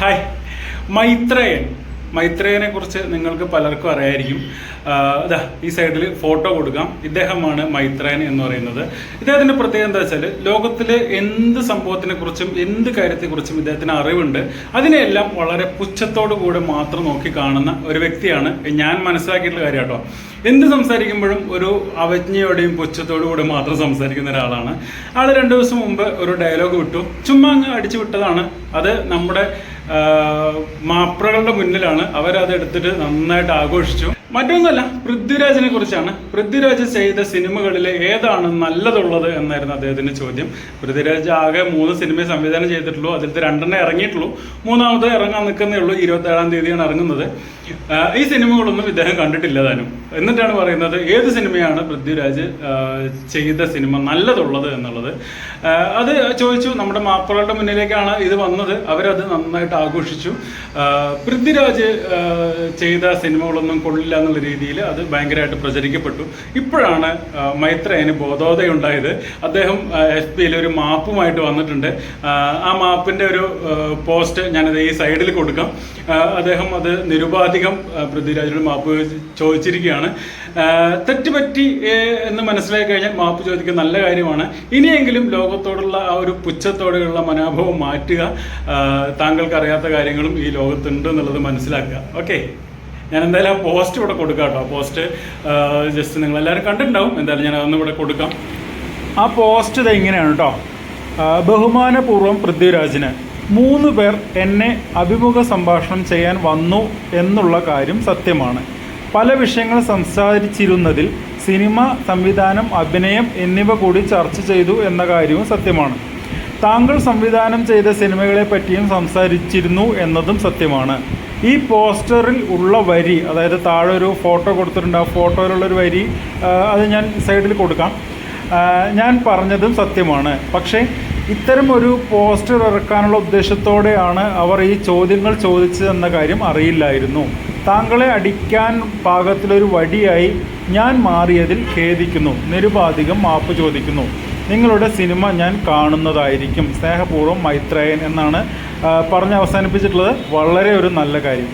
Hi. Maitreyan. മൈത്രേയനെ കുറിച്ച് നിങ്ങൾക്ക് പലർക്കും അറിയായിരിക്കും. അതാ ഈ സൈഡിൽ ഫോട്ടോ കൊടുക്കാം. ഇദ്ദേഹമാണ് മൈത്രേയൻ എന്ന് പറയുന്നത്. ഇദ്ദേഹത്തിന്റെ പ്രത്യേകത എന്താ വെച്ചാൽ ലോകത്തിലെ എന്ത് സംഭവത്തിനെ കുറിച്ചും എന്ത് കാര്യത്തെക്കുറിച്ചും ഇദ്ദേഹത്തിന് അറിവുണ്ട്. അതിനെയെല്ലാം വളരെ പുച്ഛത്തോടു കൂടെ മാത്രം നോക്കി കാണുന്ന ഒരു വ്യക്തിയാണ്. ഞാൻ മനസ്സിലാക്കിയിട്ടുള്ള കാര്യം കേട്ടോ. എന്ത് സംസാരിക്കുമ്പോഴും ഒരു അവജ്ഞയോടെയും പുച്ഛത്തോടു കൂടെ മാത്രം സംസാരിക്കുന്ന ഒരാളാണ്. ആൾ രണ്ടു ദിവസം മുമ്പ് ഒരു ഡയലോഗ് വിട്ടു. ചുമ്മാ അങ്ങ് അടിച്ചു വിട്ടതാണ്. അത് നമ്മുടെ മാപ്രകളുടെ മുന്നിലാണ്. അവരത് എടുത്തിട്ട് നന്നായിട്ട് ആഘോഷിച്ചു. മറ്റൊന്നുമല്ല പൃഥ്വിരാജിനെ കുറിച്ചാണ്. പൃഥ്വിരാജ് ചെയ്ത സിനിമകളിൽ ഏതാണ് നല്ലതുള്ളത് എന്നായിരുന്നു അദ്ദേഹത്തിന്റെ ചോദ്യം. പൃഥ്വിരാജ് ആകെ മൂന്ന് സിനിമ സംവിധാനം ചെയ്തിട്ടുള്ളൂ. അതിലത്തെ രണ്ടെണ്ണം ഇറങ്ങിയിട്ടുള്ളൂ. മൂന്നാമത് ഇറങ്ങാൻ നിൽക്കുന്നേ ഉള്ളൂ. ഇരുപത്തേഴാം തീയതിയാണ് ഇറങ്ങുന്നത്. ഈ സിനിമകളൊന്നും ഇദ്ദേഹം കണ്ടിട്ടില്ല താനും. എന്നിട്ടാണ് പറയുന്നത് ഏത് സിനിമയാണ് പൃഥ്വിരാജ് ചെയ്ത സിനിമ നല്ലതുള്ളത് എന്നുള്ളത്? അത് ചോദിച്ചു നമ്മുടെ മാപ്പിളകളുടെ മുന്നിലേക്കാണ് ഇത് വന്നത്. അവരത് നന്നായിട്ട് ആഘോഷിച്ചു. പൃഥ്വിരാജ് ചെയ്ത സിനിമകളൊന്നും കൊള്ളില്ല എന്നുള്ള രീതിയിൽ അത് ഭയങ്കരമായിട്ട് പ്രചരിക്കപ്പെട്ടു. ഇപ്പോഴാണ് മൈത്രയന് ബോധോദയുണ്ടായത് അദ്ദേഹം എഫ് പിയിൽ ഒരു മാപ്പുമായിട്ട് വന്നിട്ടുണ്ട്. ആ, മാപ്പിന്റെ ഒരു പോസ്റ്റ് ഞാനത് ഈ സൈഡിൽ കൊടുക്കാം. അദ്ദേഹം അത് നിരുപാധികം പൃഥ്വിരാജിനോട് മാപ്പ് ചോദിച്ചിരിക്കുകയാണ്. തെറ്റുപറ്റി എന്ന് മനസ്സിലാക്കി കഴിഞ്ഞാൽ മാപ്പ് ചോദിക്കുക നല്ല കാര്യമാണ്. ഇനിയെങ്കിലും ലോകത്തോടുള്ള ആ ഒരു പുച്ഛത്തോടെയുള്ള മനോഭാവം മാറ്റുക താങ്കൾക്കറിയാം താങ്കൾക്ക് അറിയാത്ത കാര്യങ്ങളും ഈ ലോകത്തുണ്ട് എന്നുള്ളത് മനസ്സിലാക്കുക. ഓക്കെ ഞാൻ എന്തായാലും ആ പോസ്റ്റ് ഇവിടെ കൊടുക്കാം കേട്ടോ. പോസ്റ്റ് ജസ്റ്റ് നിങ്ങൾ എല്ലാവരും കണ്ടിട്ടുണ്ടാവും. എന്തായാലും ഞാൻ അതൊന്നും ഇവിടെ കൊടുക്കാം. ആ പോസ്റ്റ് ഇത് ഇങ്ങനെയാണ് കേട്ടോ. ബഹുമാനപൂർവം പൃഥ്വിരാജിന് മൂന്ന് പേർ എന്നെ അഭിമുഖ സംഭാഷണം ചെയ്യാൻ വന്നു എന്നുള്ള കാര്യം സത്യമാണ്. പല വിഷയങ്ങൾ സംസാരിച്ചിരുന്നതിൽ സിനിമ സംവിധാനം അഭിനയം എന്നിവ കൂടി ചർച്ച ചെയ്തു എന്ന കാര്യവും സത്യമാണ്. താങ്കൾ സംവിധാനം ചെയ്ത സിനിമകളെ പറ്റിയും സംസാരിച്ചിരുന്നു എന്നതും സത്യമാണ്. ഈ പോസ്റ്ററിൽ ഉള്ള വരി അതായത് താഴെ ഒരു ഫോട്ടോ കൊടുത്തിട്ടുണ്ട് ആ ഫോട്ടോയിലുള്ളൊരു വരി അത് ഞാൻ സൈഡിൽ കൊടുക്കാം. ഞാൻ പറഞ്ഞതും സത്യമാണ്. പക്ഷേ ഇത്തരം ഒരു പോസ്റ്റർ ഇറക്കാനുള്ള ഉദ്ദേശത്തോടെയാണ് അവർ ഈ ചോദ്യങ്ങൾ ചോദിച്ചതെന്ന കാര്യം അറിയില്ലായിരുന്നു. താങ്കളെ അടിക്കാൻ പാകത്തിലൊരു വടിയായി ഞാൻ മാറിയതിൽ ഖേദിക്കുന്നു. നിരുപാധികം മാപ്പ് ചോദിക്കുന്നു. നിങ്ങളുടെ സിനിമ ഞാൻ കാണുന്നതായിരിക്കും. സ്നേഹപൂർവം മൈത്രേയൻ എന്നാണ് പറഞ്ഞ് അവസാനിപ്പിച്ചിട്ടുള്ളത്. വളരെ ഒരു നല്ല കാര്യം.